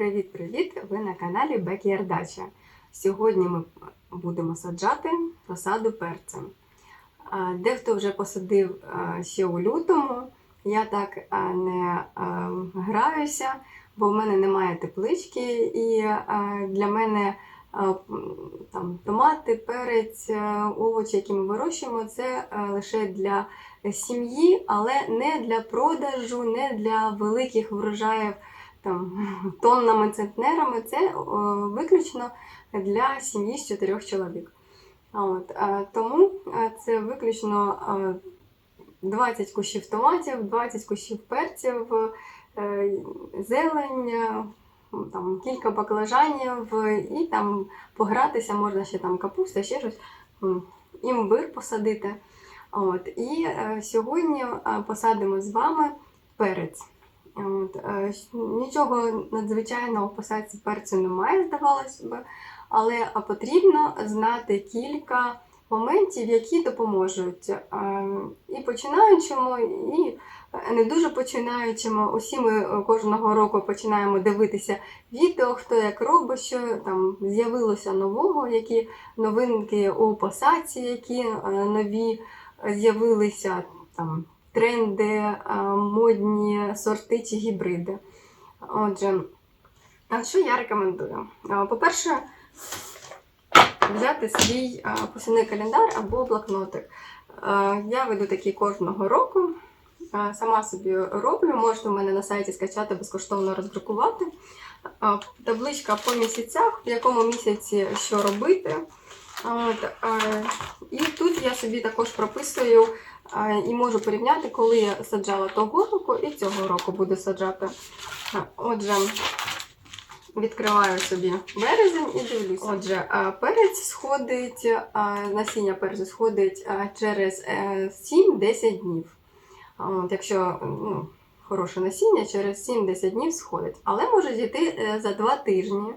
Привіт-привіт! Ви на каналі Backyard Дача. Сьогодні ми будемо саджати розсаду перця. А, Дехто вже посадив ще у лютому. Я так не граюся, бо в мене немає теплички, і для мене там, томати, перець, овочі, які ми вирощуємо, це лише для сім'ї, але не для продажу, не для великих врожаїв там, тоннами, центнерами. Це о, виключно для сім'ї з чотирьох чоловік. От, а, тому це виключно а, 20 кущів томатів, 20 кущів перців, е, зелень, е, там, кілька баклажанів і там погратися можна ще там капуста, ще щось, імбир посадити. От, і е, сьогодні е, посадимо з вами перець. От, е, нічого надзвичайного посадці перцю немає, здавалося б, але потрібно знати кілька моментів, які допоможуть е, і починаючому, і е, не дуже починаючому. Усі ми кожного року починаємо дивитися відео, хто як робить, що там з'явилося нового, які новинки у посадці, які нові з'явилися там тренди, е, модні сорти чи гібриди. Отже, що я рекомендую? Е, По-перше, взяти свій е, посівний календар або блокнотик. Я веду такі кожного року. Сама собі роблю, можете у мене на сайті скачати, безкоштовно роздрукувати. Табличка по місяцях, в якому місяці що робити. І тут я собі також прописую і можу порівняти, коли я саджала того року і цього року буду саджати. Е, Отже, відкриваю собі березень і дивлюся. Отже, е, перець сходить, е, насіння перцю сходить е, через е, 7-10 днів. От, якщо ну, хороше насіння, через 7-10 днів сходить. Але може зійти е, за 2 тижні.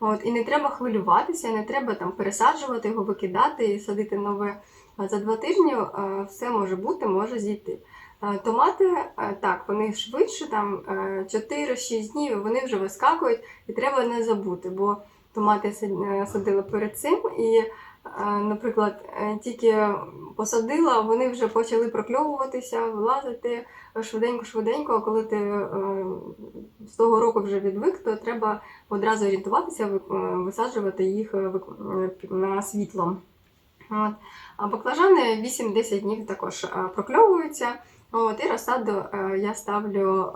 От, і не треба хвилюватися, не треба там пересаджувати його, викидати і садити нове. За два тижні е, все може бути, може зійти. Е, Томати, е, так, вони швидше, там е, 4-6 днів, вони вже вискакують, і треба не забути, бо томати садила перед цим, і, наприклад, е, тільки посадила, вони вже почали прокльовуватися, вилазити швиденько-швиденько, а коли ти е, з того року вже відвик, то треба одразу орієнтуватися, е, висаджувати їх на світло. От. А баклажани 8-10 днів також прокльовуються. От, і розсаду я ставлю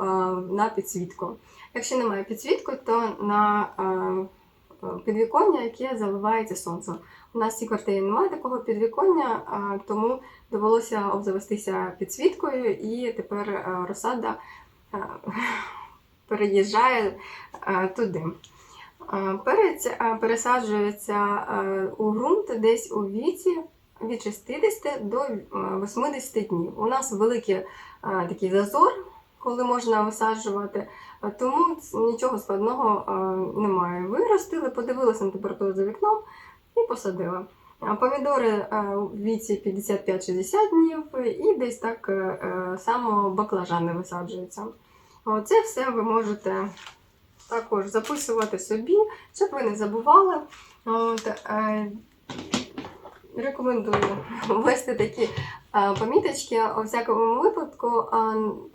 на підсвітку. Якщо немає підсвітку, то на підвіконня, яке заливається сонцем. У нас в цій квартирі немає такого підвіконня, е, тому довелося обзавестися підсвіткою, і тепер е, розсада е, переїжджає е, туди. Е, Перець е, пересаджується е, у ґрунт десь у віці від 60 до е, 80 днів. У нас великий е, такий зазор, коли можна висаджувати, е, тому нічого складного е, немає. Виростили, подивилися на температуру за вікном і посадили. А Помідори е, у віці 55-60 днів і десь так е, е, само баклажани висаджуються. Оце все ви можете також записувати собі, щоб ви не забували. От, е, рекомендую ввести такі е, поміточки. У всякому випадку е,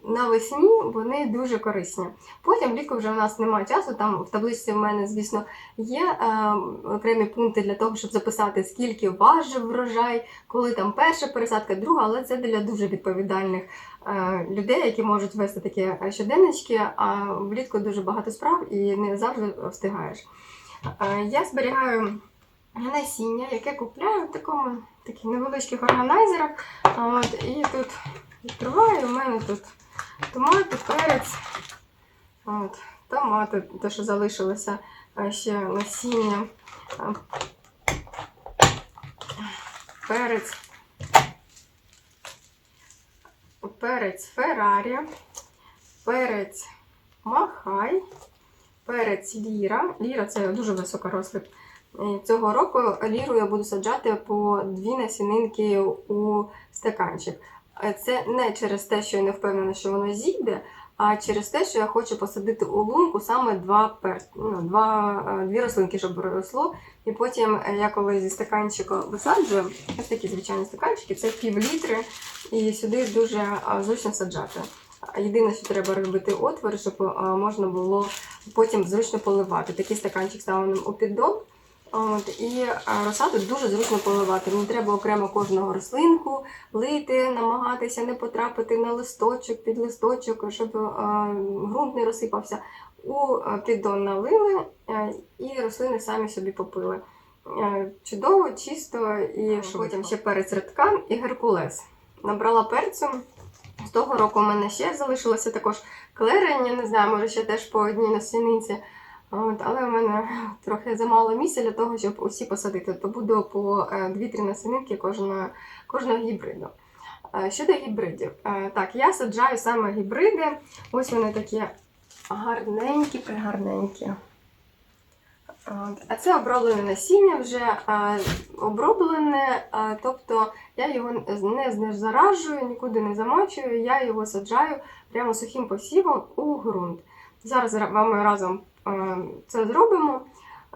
навесні вони дуже корисні. Потім влітку вже у нас немає часу. Там в табличці в мене, звісно, є е, окремі пункти для того, щоб записати, скільки важив врожай, коли там перша пересадка, друга, але це для дуже відповідальних е, людей, які можуть вести такі е, щоденнички, а влітку дуже багато справ і не завжди встигаєш. Е, Я зберігаю насіння, яке купляю в такому таких невеличких органайзерах. От, і тут відкриваю, у мене тут томати, перець. От, томати, те, що залишилося ще насіння. Перець. Перець Феррарі, перець Махай, перець Ліра. Ліра це дуже високорослий. Цього року ліру я буду саджати по дві насінинки у стаканчик. Е, Це не через те, що я не впевнена, що воно зійде, а через те, що я хочу посадити у лунку саме два пер... ну, два, е, дві рослинки, щоб росло. І потім е, я коли зі стаканчика висаджую, ось такі звичайні стаканчики, це пів літри, і сюди дуже зручно саджати. Єдине, що треба робити отвори, щоб можна було потім зручно поливати. Такий стаканчик ставимо у піддон. От, і е, розсаду дуже зручно поливати. Не треба окремо кожного рослинку лити, намагатися не потрапити на листочок, під листочок, щоб е, ґрунт не розсипався. У е, піддон налили і рослини самі собі попили. Чудово, чисто і потім ще перець редкан і геркулес. Набрала перцю. З того року у мене ще залишилося також клерень, я не знаю, може ще теж по одній насінинці. От, але в мене трохи замало місця для того, щоб усі посадити. То буду по е, 2-3 насінинки кожного, кожного гібриду. Е, Щодо гібридів, Е, так, я саджаю саме гібриди. Ось вони такі гарненькі, пригарненькі. А це оброблене насіння вже е, оброблене, е, тобто я його не знезаражую, нікуди не замочую, я його саджаю прямо сухим посівом у ґрунт. Зараз з вами разом е, це зробимо.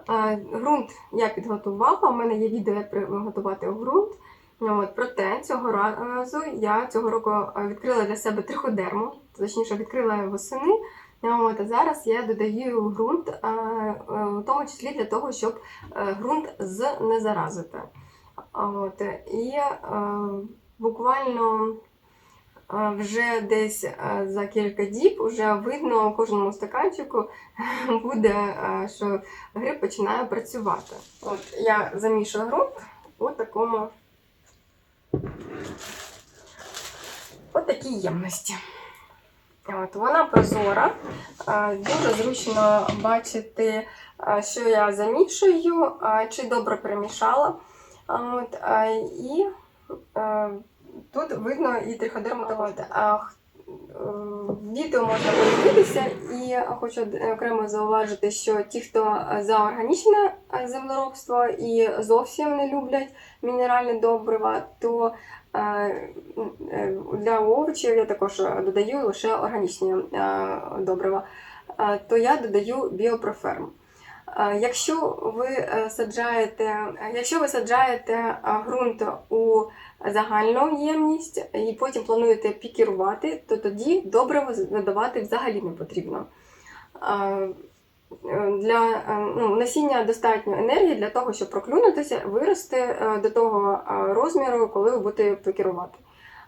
Е, Ґрунт я підготувала, у мене є відео, як приготувати ґрунт. От, проте цього разу я цього року е, відкрила для себе триходерму, точніше відкрила восени. От, а зараз я додаю ґрунт, е, е, в тому числі для того, щоб е, ґрунт знезаразити. От, і е, буквально е, вже десь за кілька діб вже видно кожному стаканчику буде, що гриб починає працювати. От я замішую ґрунт у такому от такій ємності. От, вона прозора, дуже зручно бачити, що я замішую, чи добре перемішала. От, і тут видно і триходерму також. А, е, Відео можна подивитися, і хочу окремо зауважити, що ті, хто за органічне е, землеробство і зовсім не люблять мінеральні добрива, то е, для овочів я також додаю лише органічні добрива, то я додаю біопроферм. Якщо ви саджаєте, якщо ви саджаєте ґрунт у загальну ємність і потім плануєте пікірувати, то тоді добриво додавати взагалі не потрібно. Е, Для е, ну, насіння достатньо енергії для того, щоб проклюнутися, вирости е, до того розміру, коли ви будете пікірувати.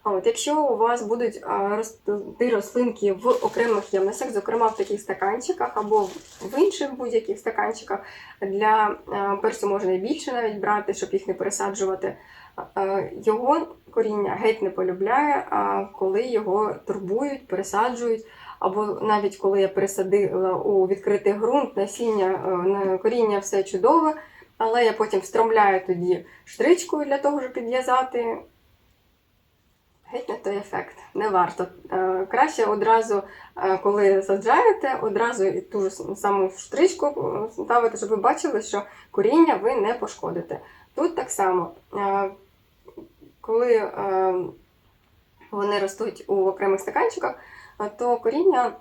От якщо у вас будуть рости рослинки в окремих ємностях, зокрема в таких стаканчиках або в інших будь-яких стаканчиках, для перцю можна і більше навіть брати, щоб їх не пересаджувати. Е, Його коріння геть не полюбляє, а коли його турбують, пересаджують. Або навіть коли я пересадила у відкритий ґрунт, насіння, е, коріння все чудове, але я потім встромляю тоді штричкою для того, щоб підв'язати. Геть не той ефект, не варто. Е, Краще одразу, коли саджаєте, одразу і ту ж саму штричку ставити, щоб ви бачили, що коріння ви не пошкодите. Тут так само, е, коли е, вони ростуть у окремих стаканчиках, е, то коріння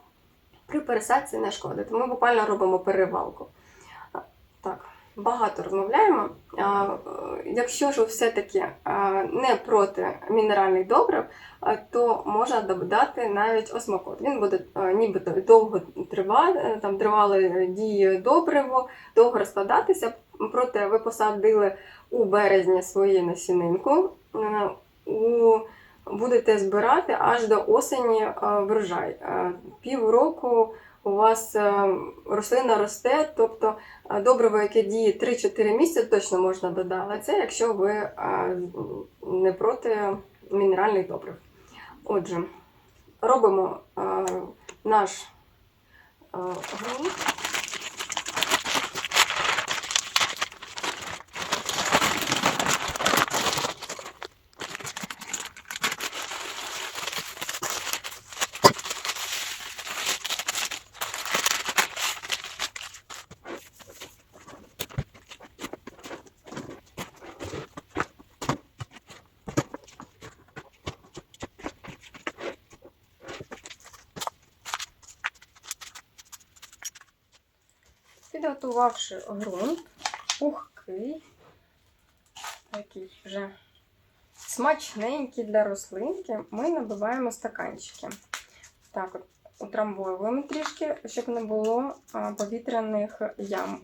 при пересадці не шкодить. Ми буквально робимо перевалку. Так, багато розмовляємо. Якщо ж все-таки не проти мінеральних добрив, то можна додати навіть осмокот. Він буде нібито довго тривати, там тривали дії добриво, довго розкладатися. Проте ви посадили у березні свою насінинку. е, У будете збирати аж до осені е, врожай. Е, Півроку у вас рослина росте, тобто добриво, яке діє 3-4 місяці, точно можна додати. Це якщо ви не проти мінеральних добрив. Отже, робимо наш е, Підготувавши ґрунт, пухкий, такий вже смачненький для рослинки, ми набиваємо стаканчики. Так, от утрамбовуємо трішки, щоб не було повітряних ям.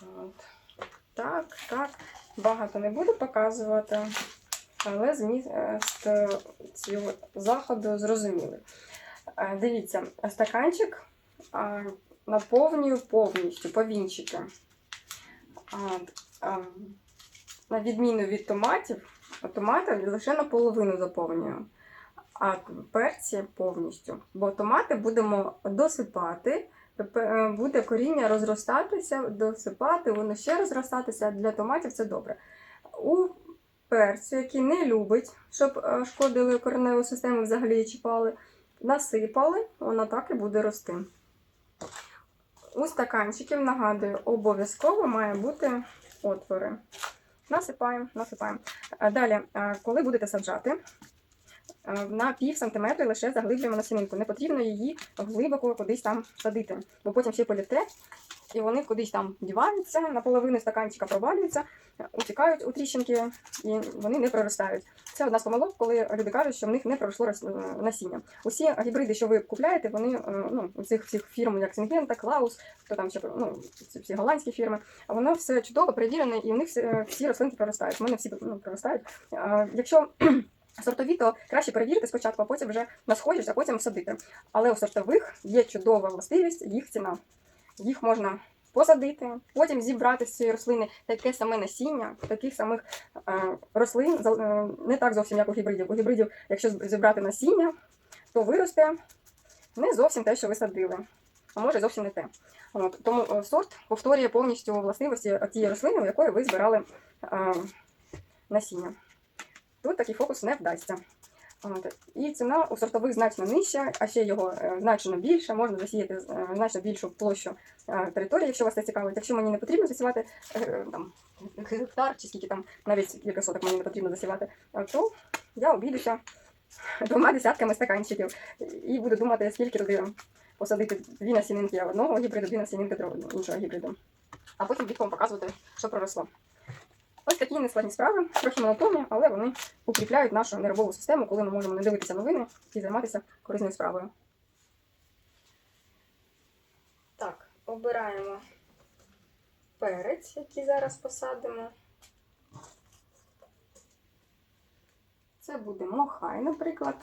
От. Так, так. Багато не буду показувати, але зміст е, цього заходу зрозуміли. Е, Дивіться, стаканчик наповнюю повністю повінчики. А, а, на відміну від томатів, томати лише наполовину заповнюю, а перці повністю. Бо томати будемо досипати, е, буде коріння розростатися, досипати, воно ще розростатися. Для томатів це добре. У перцю, який не любить, щоб е, шкодили кореневу систему, взагалі чіпали, насипали, вона так і буде рости. У стаканчиків, нагадую, обов'язково має бути отвори. Насипаємо, насипаємо. Далі, коли будете саджати, на пів сантиметра лише заглиблюємо насінинку. Не потрібно її глибоко кудись там садити, бо потім ще політе, і вони кудись там діваються, наполовину стаканчика провалюються, утікають у тріщинки, і вони не проростають. Це одна з помилок, коли люди кажуть, що в них не проросло е, насіння. Усі гібриди, що ви купляєте, вони е, ну, у цих всіх фірм, як Сінгента, Клаус, хто там ще ну, ці всі голландські фірми, воно все чудово перевірене, і у них всі, е, всі рослинки проростають. У мене всі ну, проростають. А, Якщо сортові, то краще перевірити спочатку, а потім вже на схожість, а потім садити. Але у сортових є чудова властивість, їх ціна. Їх можна посадити, потім зібрати з цієї рослини таке саме насіння, таких самих е, рослин, е, не так зовсім, як у гібридів. У гібридів, якщо зібрати насіння, то виросте не зовсім те, що ви садили, а може зовсім не те. От, тому е, сорт повторює повністю властивості тієї рослини, у якої ви збирали е, насіння. Тут такий фокус не вдасться. От. І ціна у сортових значно нижча, а ще його е, значно більше. Можна засіяти е, значно більшу площу е, території, якщо вас це цікавить. Якщо мені не потрібно засівати там, гектар чи скільки там навіть кілька соток мені не потрібно засівати, то я обійдуся двома десятками стаканчиків і буду думати, скільки туди посадити дві насінинки одного гібриду, дві насінинки іншого гібриду. А потім влітку вам показувати, що проросло. Ось такі нескладні справи, трохи монотонні, але вони укріпляють нашу нервову систему, коли ми можемо не дивитися новини і займатися корисною справою. Так, обираємо перець, який зараз посадимо. Це буде мохай, наприклад.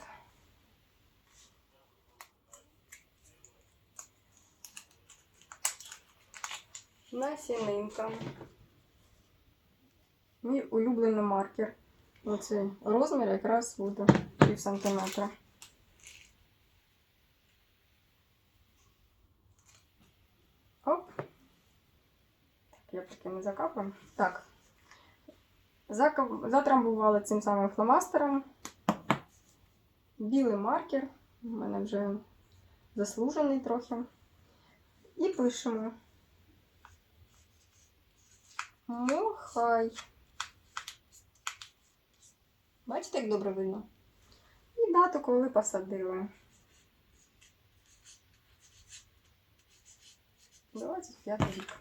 Насінинка. Мій улюблений маркер. Оцей розмір якраз буде пів сантиметра. Оп. Так, я не закапаю. Так. Затрамбували цим самим фломастером. Білий маркер. У мене вже заслужений трохи. І пишемо. Мохай. Бачите, як добре видно? І дату, коли посадили. 25 рік.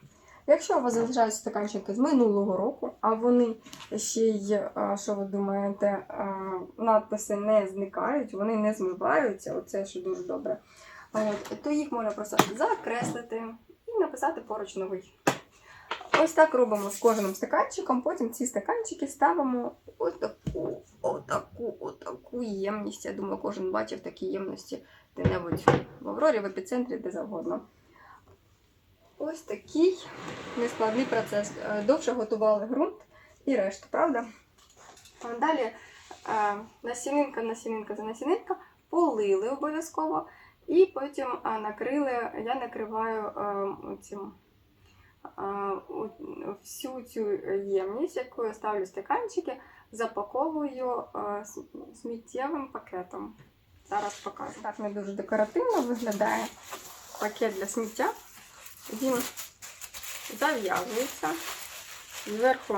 Якщо у вас залишаються стаканчики з минулого року, а вони ще й, що ви думаєте, надписи не зникають, вони не змиваються, оце що дуже добре, то їх можна просто закреслити і написати поруч новий. Ось так робимо з кожним стаканчиком, потім ці стаканчики ставимо ось таку, отаку, отаку ємність. Я думаю, кожен бачив такі ємності де-небудь в Аврорі, в епіцентрі, де завгодно. Ось такий нескладний процес. Е, Довше готували ґрунт і решту, правда? Далі е, насінинка, насінинка за насінинка, полили обов'язково, і потім е, накрили, я накриваю цим, всю цю ємність, яку я ставлю стаканчики, запаковую сміттєвим пакетом. Зараз покажу. Так не дуже декоративно виглядає пакет для сміття. Він зав'язується. Зверху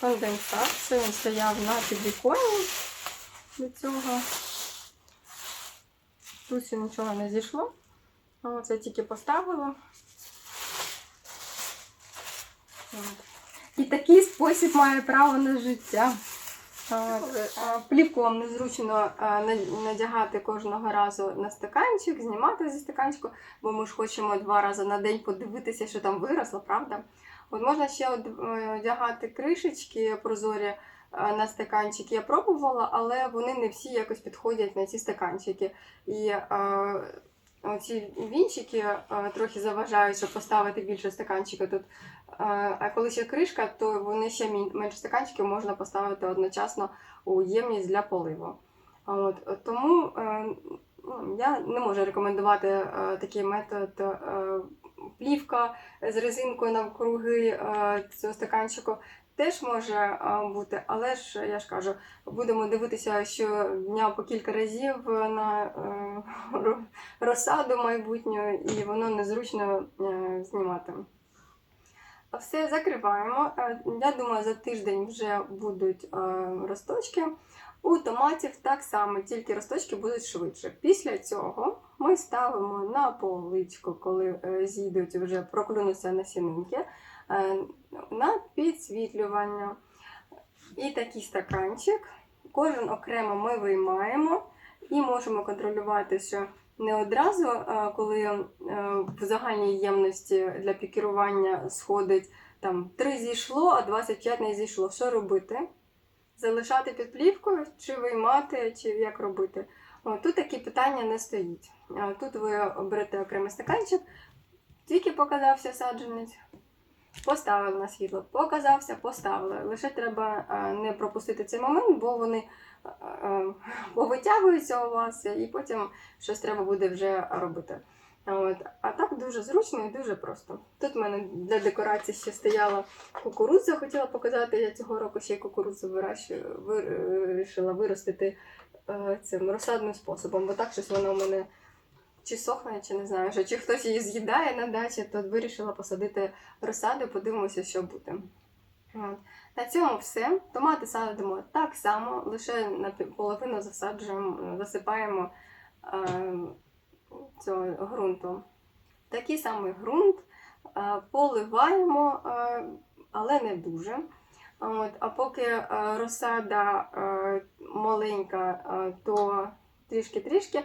конденсат. Це він стояв на підвіконні до цього. Тут нічого не зійшло. Оце тільки поставила. І такий спосіб має право на життя. Плівку вам незручно надягати кожного разу на стаканчик, знімати зі стаканчику, бо ми ж хочемо два рази на день подивитися, що там виросло, правда? От можна ще е, одягати кришечки прозорі е, на стаканчики. Я пробувала, але вони не всі якось підходять на ці стаканчики. І е, ці вінчики е, трохи заважають, щоб поставити більше стаканчика тут. Е, А коли ще кришка, то вони ще менше стаканчиків можна поставити одночасно у ємність для поливу. От, тому е, ну, я не можу рекомендувати такий метод плівка з резинкою навкруги цього стаканчику. Теж може бути, але ж я ж кажу, будемо дивитися щодня по кілька разів на е, розсаду майбутню, і воно незручно е, знімати. Все закриваємо. Е, Я думаю, за тиждень вже будуть росточки. У томатів так само, тільки росточки будуть швидше. Після цього ми ставимо на поличку, коли зійдуть вже проклюнуться насінинки, на підсвітлювання. І такий стаканчик. Кожен окремо ми виймаємо і можемо контролювати, що не одразу, е, коли е, в загальній ємності для пікірування сходить там 3 зійшло, а 25 не зійшло. Що робити? Залишати під плівкою, чи виймати, чи як робити? Тут такі питання не стоїть. Е, Тут ви берете окремий стаканчик, тільки показався саджанець, поставили на світло, показався, поставили. Лише треба е, не пропустити цей момент, бо вони е, е, повитягуються у вас, і потім щось треба буде вже робити. От. А так дуже зручно і дуже просто. Тут в мене для декорації ще стояла кукурудза, хотіла показати. Я цього року ще й кукурудзу вирішила виростити е, цим розсадним способом, бо так щось воно у мене чи сохне, чи не знаю, що, чи хтось її з'їдає на дачі, то вирішила посадити розсади, подивимося, що буде. От. На цьому все. Томати садимо так само, лише на половину засаджуємо, засипаємо е, цього ґрунту. Такий самий ґрунт е, поливаємо, е, але не дуже. От, а поки е, розсада е, маленька, е, то трішки-трішки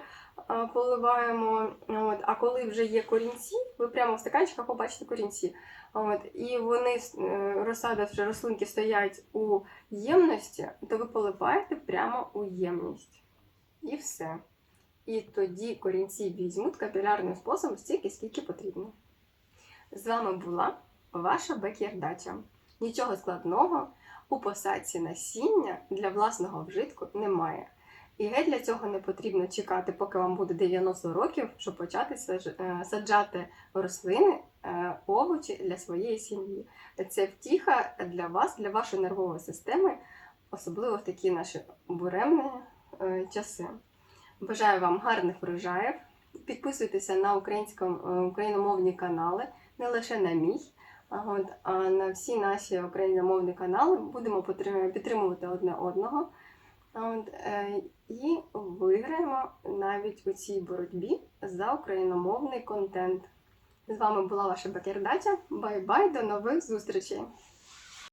поливаємо. От, а коли вже є корінці, ви прямо в стаканчиках побачите корінці. От, і вони е, розсада вже рослинки стоять у ємності, то ви поливаєте прямо у ємність. І все. І тоді корінці візьмуть капілярним способом стільки, скільки потрібно. З вами була ваша бекєрдача. Нічого складного у посадці насіння для власного вжитку немає. І геть для цього не потрібно чекати, поки вам буде 90 років, щоб почати е, саджати рослини, е, овочі для своєї сім'ї. Це втіха для вас, для вашої нервової системи, особливо в такі наші буремні е, часи. Бажаю вам гарних врожаїв. Підписуйтеся на україномовні канали, не лише на мій, а на всі наші україномовні канали. Будемо підтримувати одне одного. От, е, і виграємо навіть у цій боротьбі за україномовний контент. З вами була ваша Бакердача. Бай-бай, до нових зустрічей!